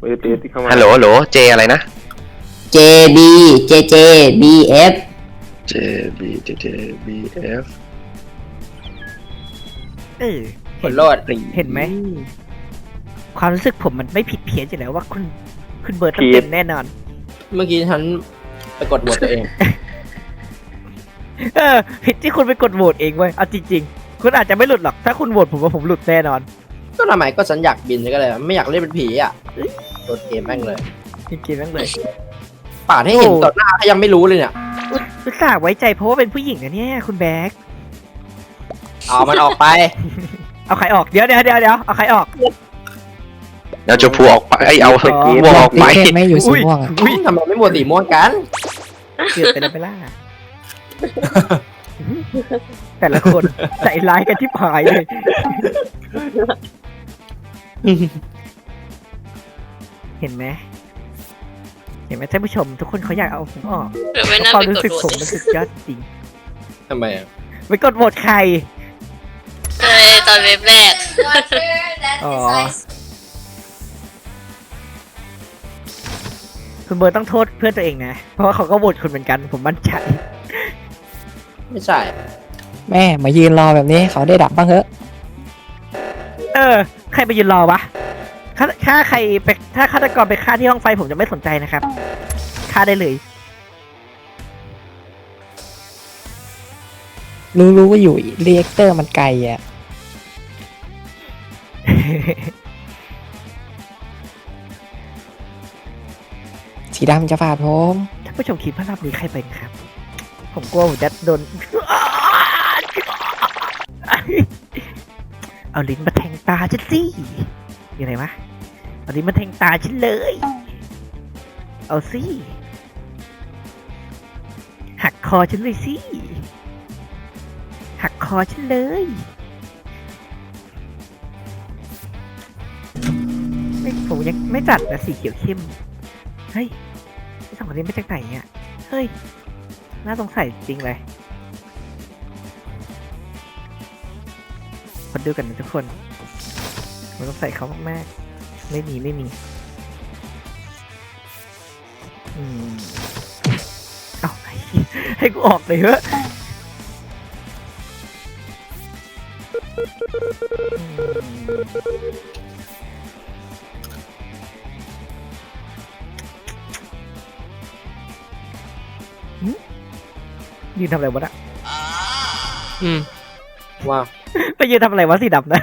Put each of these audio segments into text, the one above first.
เอเตสที่เข้ามาฮัลโหลฮัลโหลเจอะไรนะ JB JJ BF J B J J B F เออผลโลดเห็นไหม ความรู้สึกผมมันไม่ผิดเพี้ยนอยู่แล้วว่าคุณคุณเบิร์ดต้องเต็มแน่นอน เมื่อกี้ฉันไปกดโหวตตัวเอง เออผิดที่คุณไปกดโหวตเองเว้ยเอาจริง ๆ คุณอาจจะไม่หลุดหรอก ถ้าคุณโหวตผมว่าผมหลุดแน่นอน ก็ทำไมก็ฉันอยากบินก็เลย ไม่อยากเล่นเป็นผีอะ โดนเกมแม่งเลย จริงๆนั่นเลย ป่าดให้เห็นโอ้ ต่อหน้าก็ยังไม่รู้เลยเนี่ยอุตอุตส่าห์ไว้ใจเพราะว่าเป็นผู้หญิงนะเนี่ยคุณแบ็คเอามันออกไป เอาใครออก เดี๋ยวเดี๋ยวเดี๋ยวเดี๋ยวเอาใครออก แล้วจะพูออกไปไอยเอาอ๋อวัวออกไปแค่ไม่อยู่สีม่วงอะอุ้ยทำไมไม่โหวตสีม่วงกัน เกือบไปแล้วไปล่า แต่ละคนใจร้ายกันที่ผายเลย เห็นไหมเห็นไหมท่านผู้ชม ทุกคนเขาอยากเอาผมออกหรือไม่น่าความไปรู้กดสึกโหวผมตมันสุดยอดจริงทำไมอะไปกดโหวตใคร เอ้ยตอนเว็บแรก อ๋อ คุณเบิร์ตต้องโทษเพื่อนตัวเองนะ เพราะว่าเขาก็โหวตคุณเหมือนกัน ผมมั่นใจ ไม่ใช่แม่มายืนรอแบบนี้เขาได้ดับบ้างเถอะ เออ ใครไปยืนรอวะ ถ้าถ้าใครไปถ้าฆาตกรไปฆ่าที่ห้องไฟผมจะไม่สนใจนะครับฆ่าได้เลยรู้รู้ว่าอยู่เรียกเตอร์มันไกลอะ สีดำจะฝาดผมท่านผู้ชมคิดว่ารอบนี้ใครเป็นครับ ผมกลัวผมจะโดน เอาลิ้นมาแทงตาฉันสิอยู่ไหนวะเอาลิ้นมาแทงตาฉันเลย เอาสิ หักคอฉันเลยสิ หักคอฉันเลย ไม่ผมยังไม่จัดนะสีเขียวเข้ม เฮ้ยไอสองคนนี้มาจากไหนเนี่ย เฮ้ย น่าสงสัยจริงเลยคนดูกันนะทุกคน มันต้องใส่เขามากๆ ไม่มีไม่มี อืมเอาไอ้เหี้ยให้กูออกเลยเหรอะยืนทำอะไรวะน่ะอืมว่าไปยืนทำอะไรวะสีดำนะ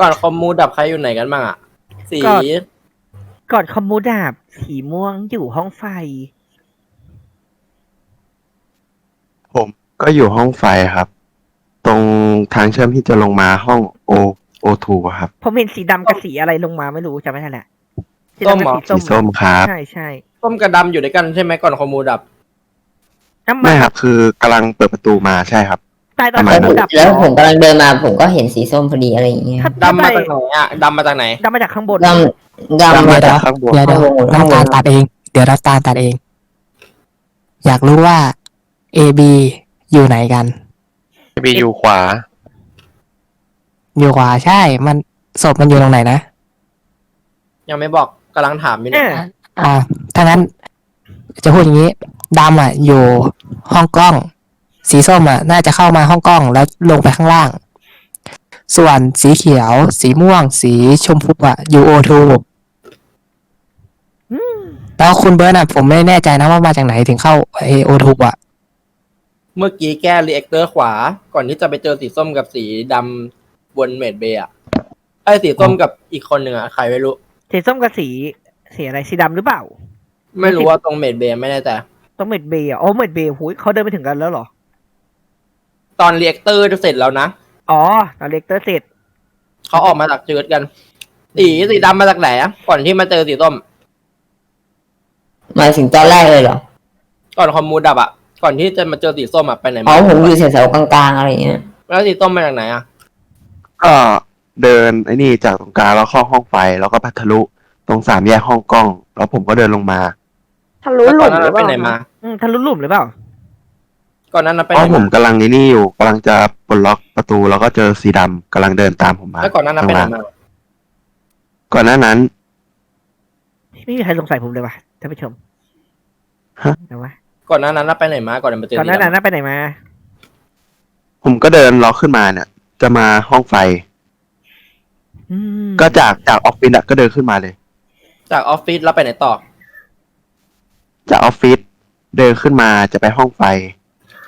ก่อนคอมมูดับใครอยู่ไหนกันบ้างอะสีก่อน ก่อนคอมมูดาบสีม่วงอยู่ห้องไฟ ผมก็อยู่ห้องไฟครับ ตรงทางเชื่อมที่จะลงมาห้องโอโอทูครับผมเห็นสีดำกับสีอะไรลงมาไม่รู้จำไม่ได้แหละสีส้มดำเหรกับอสีสีส้มครับ ใช่ใช่ส้มกับดำอยู่ด้วยกันใช่ไหมก่อนคอมมูดับ น้ำมัไม่นครับคือกำลังเปิดประตูมาใช่ครับ ตายตอนทำไมคอมนะมูดับแล้วผมกำลังเดินมาผมก็เห็นสีส้มพอดีอะไรอย่างเงี้ยถ้าดำมาถ้จากไหนอะดำมาจากไหนดำมาจากข้างบนดำดำดำมามาจาจากกข้างบนเดี๋ยวเดี๋ยวข้างบนรับตาลตัดเอง เดี๋ยวรับตาลตัดเอง อยากรู้ว่า A B อยู่ไหนกันบีอยู่ขวา อยู่ขวาใช่ มันศพมันอยู่ตรงไหนนะ ยังไม่บอกกำลังถามอยู่เอเนี่ยออ่าถ้างั้น จะพูดอย่างนี้ดำอะ อยู่ห้องกล้อง สีส้มอะน่าจะเข้ามาห้องกล้องแล้วลงไปข้างล่าง ส่วนสีเขียว สีม่วง สีชมพูอะอยู่โอทูอืมแล้วคุณเบิร์ตอะผมไม่แน่ใจนะว่ามาจากไหนถึงเข้าเอโอทูอะ เมื่อกี้แก้รีแอคเตอร์ขวา ก่อนที่จะไปเจอสีส้มกับสีดำบนเมดเบย์อะไอ้สีส้มกับอีกคนหนึ่งอะใครไม่รู้ สีส้มกับสีสีอะไรสีดำหรือเปล่า ไม่รู้ว่าตรงเมดเบย์ไม่แน่ใจต้องเมดเบย์อะอ๋อเมดเบย์หูยเขาเดินไปถึงกันแล้วเหรอ ตอนรีแอคเตอร์จะเสร็จแล้วนะอ๋อตอนเลกเตอร์เสร็จเขาออกมาจากจืดกัน สีสีดำมาจากไหนอะก่อนที่มาเจอสีส้ม หมายถึงตอนแรกเลยเหรอ ก่อนคอมมูดับอะก่อนที่จะมาเจอสีส้มอะไปไหนอ๋อมาผมอยู่แถวๆกลางๆอะไรอย่างเงี้ย แล้วสีส้มมาจากไหนอะก็เดินไอ้นี่จากตรงกลางแล้วเข้าห้องไฟแล้วก็พัทะลุตรงสามแยกห้องกล้อง แล้วผมก็เดินลงมา ทะลุแล้วหก่ลุอนมหนั้นหรือเปไปล่าไหนมา อืมทะลุหลุมหรือเปล่า ก่อนหนั้นไปเพไหนราะผมมากำลังนี่นี่อยู่กำลังจะปลดล็อกประตูแล้วก็เจอสีดำกำลังเดินตามผมมาแล้วก่อนหนั้นไปไหนข้างล่างมาก่อนหน้านั้น ไม่มีใครสงสัยผมเลยว่ะท่านผู้ชมฮะ เอาวะก่อนหน้านั้นน่ะไปไหนมาก่อนจะมาเจอก่อนหน้าสีนั้นดำน่ะไปไหนมา ผมก็เดินล็อกขึ้นมาเนี่ย จะมาห้องไฟ อืมก็จากจากออฟฟิศอะก็เดินขึ้นมาเลย จากออฟฟิศแล้วไปไหนต่อจากออฟฟิศเดินขึ้นมาจะไปห้องไฟ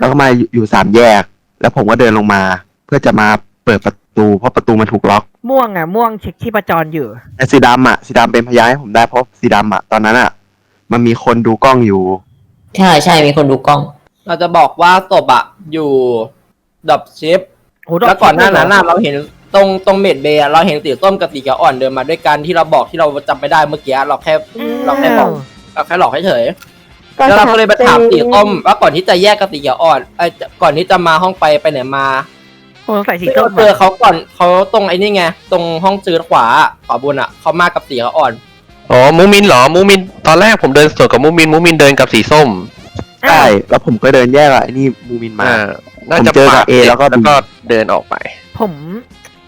แล้วก็มาอยู่อยู่สามแยก แล้วผมก็เดินลงมา เพื่อจะมาเปิดประตู เพราะประตูมันถูกล็อก ม่วงอะ ม่วงเช็คที่ประจรอยู่ แต่สีดำอะสีดำเป็นพยานให้ผมได้เพราะสีดำอะตอนนั้นอะ มันมีคนดูกล้องอยู่ ใช่ใช่มีคนดูกล้อง เราจะบอกว่าศพอะอยู่ดับชิปโอ้ดแล้วก่อนหน้านั้นน่ะน่ะเราเห็นตรงตรงเมดเบย์อะเราเห็นสีส้มกับสีเขียวอ่อนเดินมาด้วยกันที่เราบอกที่เราจำไม่ได้เมื่อกี้เราแค่เราแค่บอกเราแค่หลอกเฉยๆ แล้วเราก็เลยไปถามสีส้มว่าก่อนที่จะแยกกับสีเขียวอ่อนไอ้ยก่อนที่จะมาห้องไปไปไหนมาผมสงสัยสีที่ส้เรามเจออะเขาก่อนเขาตรงไอ้นี่ไงตรงห้องซื้อขวาขวาบนอะเขามากับสีเขียวอ่อน อ๋อมูมินเหรอมูมินตอนแรกผมเดินสวนกับมูมินมูมินเดินกับสีส้มใช่แล้วผมก็เดินแยกกับไอ้นี่มูมินมา อ่าน่าจะผมเจอกับปาด A แล้วก็ B แล้วก็เดินออกไป ผม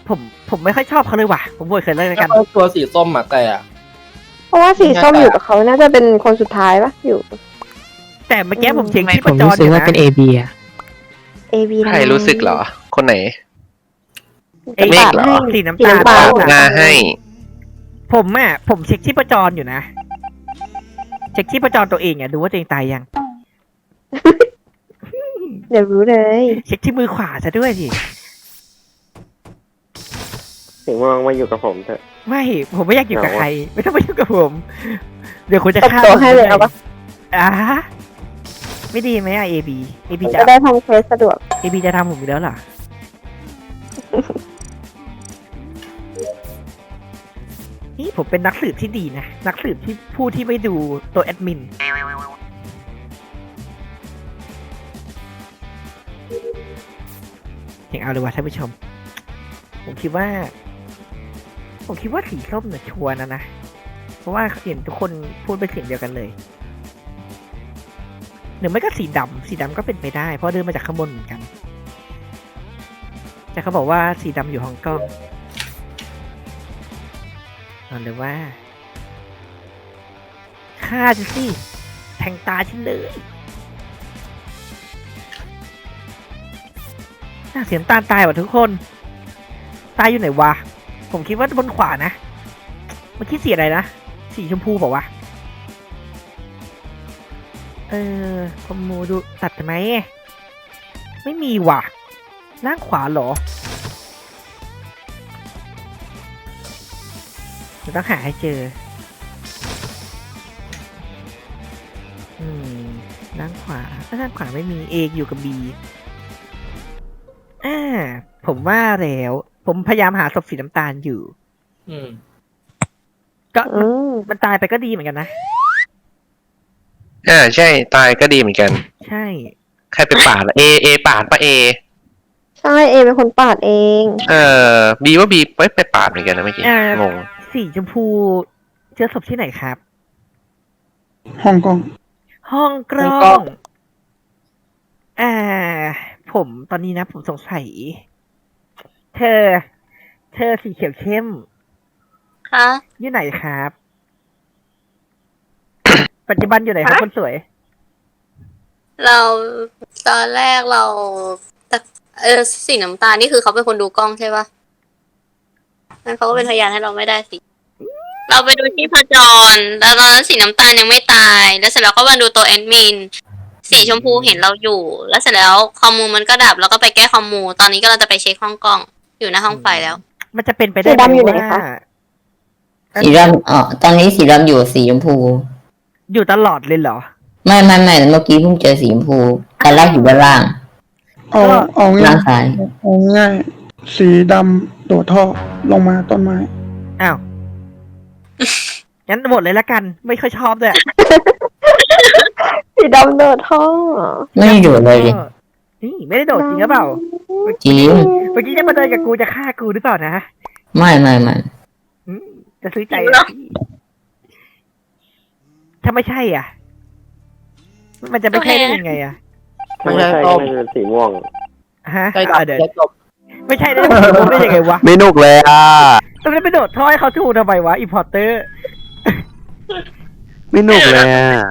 ผม ผมไม่ค่อยชอบเขาเลยว่ะ ผมโหวตเคยเลยแล้วแล้กันวก็ตัวสีส้มอะแต่อะ เพราะว่าสีส้มไม่แน่ใจอยู่กับเขาน่าจะเป็นคนสุดท้ายปะอยู่ แต่เมื่อกี้ผมเช็คไม่ที่ผประมจรู้รอสึกยู่ว่านะเป็น A B อะ A B ใครรู้สึกเหรอ คนไหนเอ้ยเมฆเหรอ สีน้ำสีตาลน้ำตาลงาให้ ผมอะผมเช็คที่ประจรอยู่นะ เช็คที่ประจรตัวเองอะดูว่าตัวเองตายยัง เดี๋ยวรู้เลย เช็คที่มือขวาซะด้วยสิ สีม่วงมาอยู่กับผมเถอะ ไม่ ผมไม่อยากอยู่กับเหงาอะใคร ไม่ต้องมาอยู่กับผม เดี๋ยวคุณจะตัดฆ่าตัวผมให้เลยเอาปะ อ่า ไม่ดีไหมอะ AB AB จะจะได้ทำเควสสะดวก AB จะทำผมอยู่แล้วเหรอนี่ผมเป็นนักสืบที่ดีนะ นักสืบที่ผู้ที่ไม่ดูตัวแอดมิน อย่างเอาเลยว่ะท่านผู้ชม ผมคิดว่า ผมคิดว่าสีส้มเนี่ยชัวร์นะนะ เพราะว่าเห็นทุกคนพูดเป็นเสียงเดียวกันเลยห รือไม่ก็สีดำสีดำก็เป็นไปได้ เพราะเดินมาจากข้างบนเหมือนกัน แต่เขาบอกว่าสีดำอยู่ฮ่องกงเอาเลยว่าฆ่าจะสิแทงตาฉันเลยน่าเสียน้ำตาตายว่ะทุกคน ตายอยู่ไหนวะ ผมคิดว่าบนขวานะ เมื่อกี้สีอะไรนะ สีชมพูบอกว่าวะ เออคอมมูดูตัดไหม ไม่มีว่ะล่างขวาเหรอเดี๋ยวต้องหาให้เจอ อืมด้านขวาถ้าด้านขวาไม่มี A อยู่กับ B อ่า ผมว่าแล้ว ผมพยายามหาศพสีน้ำตาลอยู่ อืม ก็อืมมันตายไปก็ดีเหมือนกันนะ อ่าใช่ตายก็ดีเหมือนกัน ใช่ ใครไปปาดล่ะเอเอปาดปะเอ ใช่เอเป็นคนปาดเอง เออบีว่าบีไปไปปาดเหมือนกันนะเมื่อกี้อ่า งงสีชมพูเจอศพที่ไหนครับ ฮ่องกง ห้องกล้ห้องกล้อองงอ่า ผมตอนนี้นะ ผมสงสัย เธอ เธอสีเขียวเข้ม คะ อยู่ไหนครับ ปัจจุบันอยู่ไหนครับคนสวย เราตอนแรกเราแต่เออสีน้ำตาลนี่คือเขาเป็นคนดูกล้องใช่ปะงั้นเขาก็เป็นพยานให้เราไม่ได้สิ เราไปดูที่พจร แล้วตอนนั้นสีน้ำตาลยังไม่ตาย แล้วเสร็จแล้วก็มาดูตัวแอดมิน สีชมพูเห็นเราอยู่ แล้วเสร็จแล้วคอมมูมันก็ดับ แล้วก็ไปแก้คอมมู ตอนนี้ก็เราจะไปเช็คห้องกล้อง อยู่หน้าห้องไฟแล้ว มันจะเป็นไปได้สีดำอยู่ไหนว่าคะสีดำอ๋อตอนนี้สีดำอยู่สีชมพู อยู่ตลอดเลยเหรอ ไม่ไม่ไม่เมื่อกี้เพิ่งเจอสีชมพูตอนแรกอยู่ด้านล่าง เอาก็ เอาง่าล่ายงซ้าย เอาง่ายสีดำโดดท่อลงมาต้นไม้ อ้าวงั้นหมดเลยละกัน ไม่ค่อยชอบด้วยสีดำโดดท่อไม่ได้ดูเลยดิก็นี่ไม่ได้โดดจริงหรือเปล่าจริงเมื่อกี้จะมาเดินกับกูจะฆ่ากูหรือเปล่านะไม่ไม่ไม่อืมจะซื้อใจจริงเหรออะพี่ ถ้าไม่ใช่อะ มันจะไม่ใช่ได้ยังไงอะไม่ใช่ไม่ส้ม ไม่เป็นสีม่วง ฮะใช่อะเดี๋ยวจะจบไม่ใช่ได้ผมได้ยังไงวะไม่นุกเลยอะต้องไปโดดท่อให้เขาถูกทำไมวะอีพอร์เตอร์ ไม่หนุกเลยอะ